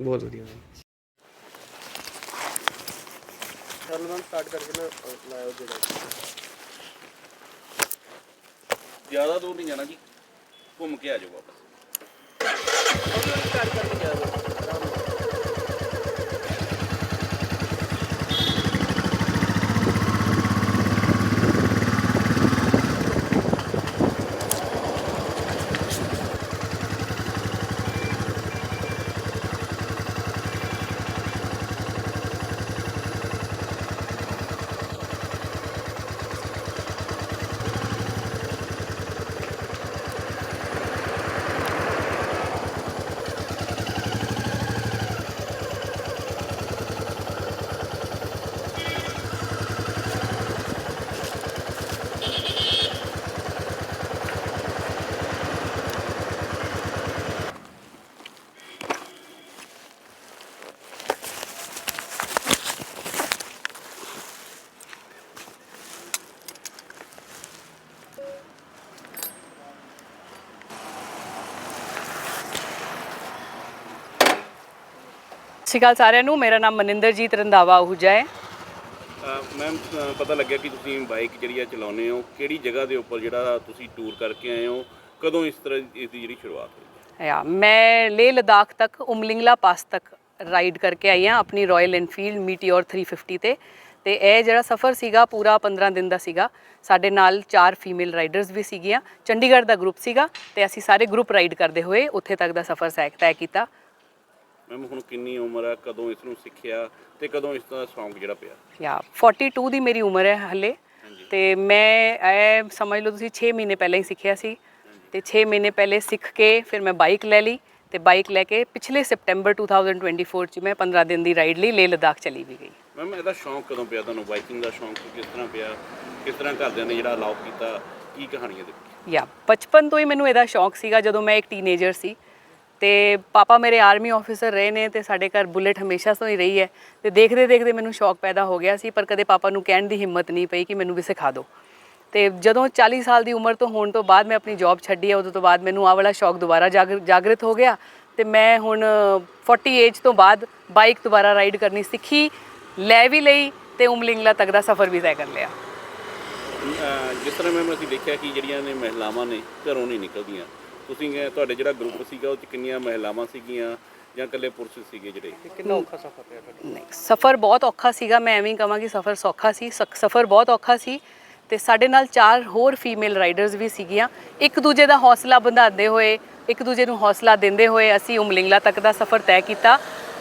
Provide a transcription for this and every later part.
ਬਹੁਤ ਵਧੀਆ। ਚੱਲ ਮੈਂ ਸਟਾਰਟ ਕਰਕੇ ਨਾ ਅਹ, ਲਾਇਓ ਜਿਹੜਾ ਜ਼ਿਆਦਾ ਦੂਰ ਨਹੀਂ ਜਾਣਾ ਜੀ। ਘੁੰਮ ਕੇ ਆ ਜਾਓ ਵਾਪਸ। ਸਟਾਰਟ ਕਰਕੇ ਜਾ ਸਤਿ ਸ਼੍ਰੀ ਅਕਾਲ ਸਾਰਿਆਂ ਨੂੰ ਮੇਰਾ ਨਾਮ ਮਨਿੰਦਰਜੀਤ ਰੰਧਾਵਾ ਆਹੂਜਾ ਹੈ। ਮੈਮ ਪਤਾ ਲੱਗਿਆ ਕਿ ਤੁਸੀਂ ਬਾਈਕ ਜਿਹੜੀ ਆ ਚਲਾਉਂਦੇ ਹੋ ਕਿਹੜੀ ਜਗ੍ਹਾ ਦੇ ਉੱਪਰ ਜਿਹੜਾ ਤੁਸੀਂ ਟੂਰ ਕਰਕੇ ਆਏ ਹੋ ਕਦੋਂ ਇਸ ਤਰ੍ਹਾਂ ਇਸ ਦੀ ਜਿਹੜੀ ਸ਼ੁਰੂਆਤ ਹੋਈ? ਯਾ ਮੈਂ ਲੇਹ ਲਦਾਖ ਤੱਕ ਉਮਲਿੰਗਲਾ ਪਾਸ ਤੱਕ ਰਾਈਡ ਕਰਕੇ ਆਈ ਹਾਂ ਆਪਣੀ ਰਾਇਲ ਐਨਫੀਲਡ ਮੀਟੀਓਰ 350 ਤੇ। ਤੇ ਇਹ ਜਿਹੜਾ ਸਫ਼ਰ ਸੀਗਾ ਪੂਰਾ 15 ਦਿਨ ਦਾ ਸੀਗਾ। ਸਾਡੇ ਨਾਲ ਚਾਰ ਫੀਮੇਲ ਰਾਈਡਰਸ ਵੀ ਸੀਗੀਆਂ। ਚੰਡੀਗੜ੍ਹ ਦਾ ਗਰੁੱਪ ਸੀਗਾ ਤੇ ਅਸੀਂ ਸਾਰੇ ਗਰੁੱਪ ਰਾਈਡ ਕਰਦੇ ਹੋਏ ਉੱਥੇ ਤੱਕ ਦਾ ਸਫ਼ਰ ਤੈਅ ਕੀਤਾ। ਮੈਮ ਹੁਣ ਕਿੰਨੀ ਉਮਰ ਆ? ਕਦੋਂ ਇਸ ਨੂੰ ਸਿੱਖਿਆ ਤੇ ਕਦੋਂ ਇਸ ਦਾ ਸ਼ੌਂਕ ਜਿਹੜਾ ਪਿਆ? ਯਾ 42 ਦੀ ਮੇਰੀ ਉਮਰ ਹੈ ਹਲੇ। ਤੇ ਮੈਂ ਇਹ ਸਮਝ ਲਓ ਤੁਸੀਂ 6 ਮਹੀਨੇ ਪਹਿਲਾਂ ਹੀ ਸਿੱਖਿਆ ਸੀ। ਤੇ 6 ਮਹੀਨੇ ਪਹਿਲੇ ਸਿੱਖ ਕੇ ਫਿਰ ਮੈਂ ਬਾਈਕ ਲੈ ਲਈ ਤੇ ਬਾਈਕ ਲੈ ਕੇ ਪਿਛਲੇ ਸਪਟੈਂਬਰ 2024 ਚ ਮੈਂ 15 ਦਿਨ ਦੀ ਰਾਈਡ ਲਈ ਲੇਹ ਲਦਾਖ ਚਲੀ ਵੀ ਗਈ। ਮੈਮ ਇਹਦਾ ਸ਼ੌਂਕ ਕਦੋਂ ਪਿਆ ਤੁਹਾਨੂੰ? ਬਾਈਕਿੰਗ ਦਾ ਸ਼ੌਂਕ ਕਿਸ ਤਰ੍ਹਾਂ ਪਿਆ? ਕਿਸ ਤਰ੍ਹਾਂ ਘਰਦਿਆਂ ਨੇ ਜਿਹੜਾ ਅਲਾਉ ਕੀਤਾ? ਕੀ ਕਹਾਣੀਆਂ ਦੇ ਯਾ ਬਚਪਨ ਤੋਂ ਹੀ ਮੈਨੂੰ ਇਹਦਾ ਸ਼ੌਂਕ ਸੀਗਾ ਜਦੋਂ ਮੈਂ ਇੱਕ ਟੀਨੇਜਰ ਸੀ। ਤੇ ਪਾਪਾ ਮੇਰੇ ਆਰਮੀ ਆਫੀਸਰ ਰਹੇ ਨੇ ਤੇ ਸਾਡੇ ਘਰ ਬੁਲੇਟ ਹਮੇਸ਼ਾ ਤੋਂ ਹੀ ਰਹੀ ਹੈ। ਤੇ ਦੇਖਦੇ ਦੇਖਦੇ ਮੈਨੂੰ ਸ਼ੌਕ ਪੈਦਾ ਹੋ ਗਿਆ ਸੀ, ਪਰ ਕਦੇ ਪਾਪਾ ਨੂੰ ਕਹਿਣ ਦੀ ਹਿੰਮਤ ਨਹੀਂ ਪਈ ਕਿ ਮੈਨੂੰ ਵੀ ਸਿਖਾ ਦਿਓ ਤੇ ਜਦੋਂ 40 ਸਾਲ ਦੀ ਉਮਰ ਤੋਂ ਹੋਣ ਤੋਂ ਬਾਅਦ ਮੈਂ ਆਪਣੀ ਜੌਬ ਛੱਡੀ ਹੈ, ਉਦੋਂ ਤੋਂ ਬਾਅਦ ਮੈਨੂੰ ਆਹ ਵਾਲਾ ਸ਼ੌਕ ਦੁਬਾਰਾ ਜਾਗਰ- ਜਾਗਰਿਤ ਹੋ ਗਿਆ। ਤੇ ਮੈਂ ਹੁਣ 40 ਏਜ ਤੋਂ ਬਾਅਦ ਬਾਈਕ ਦੁਬਾਰਾ ਰਾਈਡ ਕਰਨੀ ਸਿੱਖੀ, ਲੈ ਵੀ ਲਈ ਤੇ ਉਮਲਿੰਗਲਾ ਤੱਕ ਦਾ ਸਫ਼ਰ ਵੀ ਤੈਅ ਕਰ ਲਿਆ। ਜਿਸ ਤਰ੍ਹਾਂ ਮੈਮ ਅਸੀਂ ਦੇਖਿਆ ਕਿ ਜਿਹੜੀਆਂ ਨੇ ਮਹਿਲਾਵਾਂ ਨੇ ਘਰੋਂ ਨਹੀਂ ਨਿਕਲਦੀਆਂ ਤੁਸੀਂ ਗਏ ਤੁਹਾਡੇ ਜਿਹੜਾ ਗਰੁੱਪ ਸੀਗਾ ਉਹ ਚ ਕਿੰਨੀਆਂ ਮਹਿਲਾਵਾਂ ਸੀਗੀਆਂ ਜਾਂ ਇਕੱਲੇ ਪੁਰਸ਼ ਸੀਗੇ ਜਿਹੜੇ? ਕਿੰਨਾ ਔਖਾ ਸਫ਼ਰ ਰਿਹਾ ਤੁਹਾਡਾ ਨਹੀਂ ਸਫ਼ਰ ਬਹੁਤ ਔਖਾ ਸੀਗਾ। ਮੈਂ ਐਵੇਂ ਹੀ ਕਹਾਂ ਕਿ ਸਫ਼ਰ ਸੌਖਾ ਸੀ। ਸਕ- ਸਫ਼ਰ ਬਹੁਤ ਔਖਾ ਸੀ ਤੇ ਸਾਡੇ ਨਾਲ ਚਾਰ ਹੋਰ ਫੀਮੇਲ ਰਾਈਡਰਸ ਵੀ ਸੀਗੀਆਂ। ਇੱਕ ਦੂਜੇ ਦਾ ਹੌਸਲਾ ਵਧਾਉਂਦੇ ਹੋਏ ਇੱਕ ਦੂਜੇ ਨੂੰ ਹੌਸਲਾ ਦਿੰਦੇ ਹੋਏ ਅਸੀਂ ਉਮਲਿੰਗਲਾ ਤੱਕ ਦਾ ਸਫ਼ਰ ਤੈਅ ਕੀਤਾ।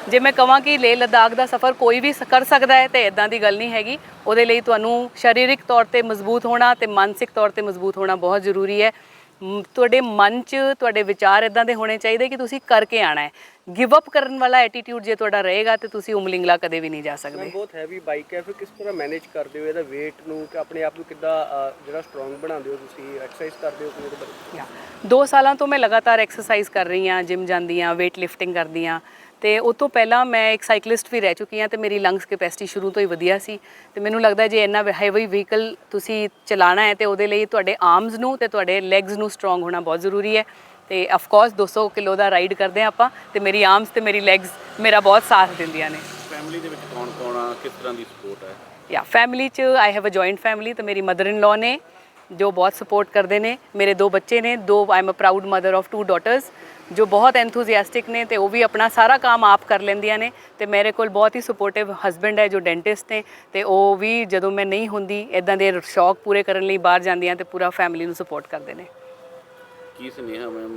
ਜੇ ਮੈਂ ਕਹਾਂ ਕਿ ਲੇਹ ਲਦਾਖ ਦਾ ਸਫ਼ਰ ਕੋਈ ਵੀ ਸ- ਕਰ ਸਕਦਾ ਹੈ ਤੇ ਇਦਾਂ ਦੀ ਗੱਲ ਨਹੀਂ ਹੈਗੀ। ਉਹਦੇ ਲਈ ਤੁਹਾਨੂੰ ਸਰੀਰਕ ਤੌਰ ਤੇ ਮਜ਼ਬੂਤ ਹੋਣਾ ਤੇ ਮਾਨਸਿਕ ਤੌਰ ਤੇ ਮਜ਼ਬੂਤ ਹੋਣਾ ਬਹੁਤ ਜ਼ਰੂਰੀ ਹੈ। ਤੁਹਾਡੇ ਮਨ 'ਚ ਤੁਹਾਡੇ ਵਿਚਾਰ ਇਦਾਂ ਦੇ ਹੋਣੇ ਚਾਹੀਦੇ ਕਿ ਤੁਸੀਂ ਕਰਕੇ ਆਣਾ ਹੈ। ਗਿਵ ਅਪ ਕਰਨ ਵਾਲਾ ਐਟੀਟਿਊਡ ਜੇ ਤੁਹਾਡਾ ਰਹੇਗਾ ਤੇ ਤੁਸੀਂ ਉਮਲਿੰਗਲਾ ਕਦੇ ਵੀ ਨਹੀਂ ਜਾ ਸਕਦੇ। ਬਹੁਤ ਹੈਵੀ ਬਾਈਕ ਹੈ ਫਿਰ ਕਿਸ ਤਰ੍ਹਾਂ ਮੈਨੇਜ ਕਰਦੇ ਹੋ ਇਹਦਾ weight ਨੂੰ ਕਿ ਆਪਣੇ ਆਪ ਨੂੰ ਕਿੱਦਾਂ ਜਿਹੜਾ ਸਟਰੋਂਗ ਬਣਾਉਂਦੇ ਹੋ ਤੁਸੀਂ ਐਕਸਰਸਾਈਜ਼ ਕਰਦੇ ਹੋ ਕਿ ਉਹਦੇ ਬਾਰੇ? ਦੋ ਸਾਲਾਂ ਤੋਂ ਮੈਂ ਲਗਾਤਾਰ ਐਕਸਰਸਾਈਜ਼ ਕਰ ਰਹੀ ਹਾਂ ਜਿਮ ਜਾਂਦੀ ਹਾਂ weight lifting ਕਰਦੀ ਹਾਂ। ਤੇ ਉਸ ਤੋਂ ਪਹਿਲਾਂ ਮੈਂ ਇੱਕ ਸਾਈਕਲਿਸਟ ਵੀ ਰਹਿ ਚੁੱਕੀ ਹਾਂ ਤੇ ਮੇਰੀ ਲੰਗਸ ਕੈਪੈਸਿਟੀ ਸ਼ੁਰੂ ਤੋਂ ਹੀ ਵਧੀਆ ਸੀ। ਤੇ ਮੈਨੂੰ ਲੱਗਦਾ ਜੇ ਇੰਨਾ ਹੈਵੀ ਵਹੀਕਲ ਤੁਸੀਂ ਚਲਾਣਾ ਹੈ ਤੇ ਉਹਦੇ ਲਈ ਤੁਹਾਡੇ ਆਰਮਸ ਨੂੰ ਤੇ ਤੁਹਾਡੇ ਲੈਗਸ ਨੂੰ ਸਟਰੋਂਗ ਹੋਣਾ ਬਹੁਤ ਜ਼ਰੂਰੀ ਹੈ। ਤੇ ਆਫ ਕੋਰਸ 200 ਕਿਲੋ ਦਾ ਰਾਈਡ ਕਰਦੇ ਹਾਂ ਆਪਾਂ ਤੇ ਮੇਰੀ ਆਰਮਸ ਤੇ ਮੇਰੀ ਲੈਗਸ ਮੇਰਾ ਬਹੁਤ ਸਾਥ ਦਿੰਦੀਆਂ ਨੇ। ਫੈਮਿਲੀ ਦੇ ਵਿੱਚ ਕੌਣ ਕੌਣ ਆ? ਕਿਸ ਤਰ੍ਹਾਂ ਦੀ ਸਪੋਰਟ ਹੈ? ਯਾ ਫੈਮਿਲੀ ਚ I have a joint family ਤੇ ਮੇਰੀ ਮਦਰ ਇਨ ਲਾ ਨੇ ਜੋ ਬਹੁਤ ਸਪੋਰਟ ਕਰਦੇ ਨੇ। ਮੇਰੇ ਦੋ ਬੱਚੇ ਨੇ ਦੋ I am a proud mother of two daughters ਜੋ ਬਹੁਤ ਐਂਥੂਸੀਆਸਟਿਕ ਨੇ ਤੇ ਉਹ ਵੀ ਆਪਣਾ ਸਾਰਾ ਕੰਮ ਆਪ ਕਰ ਲੈਂਦੀਆਂ ਨੇ। ਤੇ ਮੇਰੇ ਕੋਲ ਬਹੁਤ ਹੀ ਸਪੋਰਟਿਵ ਹਸਬੰਡ ਹੈ ਜੋ ਡੈਂਟਿਸਟ ਨੇ ਤੇ ਉਹ ਵੀ ਜਦੋਂ ਮੈਂ ਨਹੀਂ ਹੁੰਦੀ ਇਦਾਂ ਦੇ ਸ਼ੌਕ ਪੂਰੇ ਕਰਨ ਲਈ ਬਾਹਰ ਜਾਂਦੀਆਂ ਤੇ ਪੂਰਾ ਫੈਮਿਲੀ ਨੂੰ ਸਪੋਰਟ ਕਰਦੇ ਨੇ। ਕੀ ਸੁਨੇਹਾ ਮੈਮ?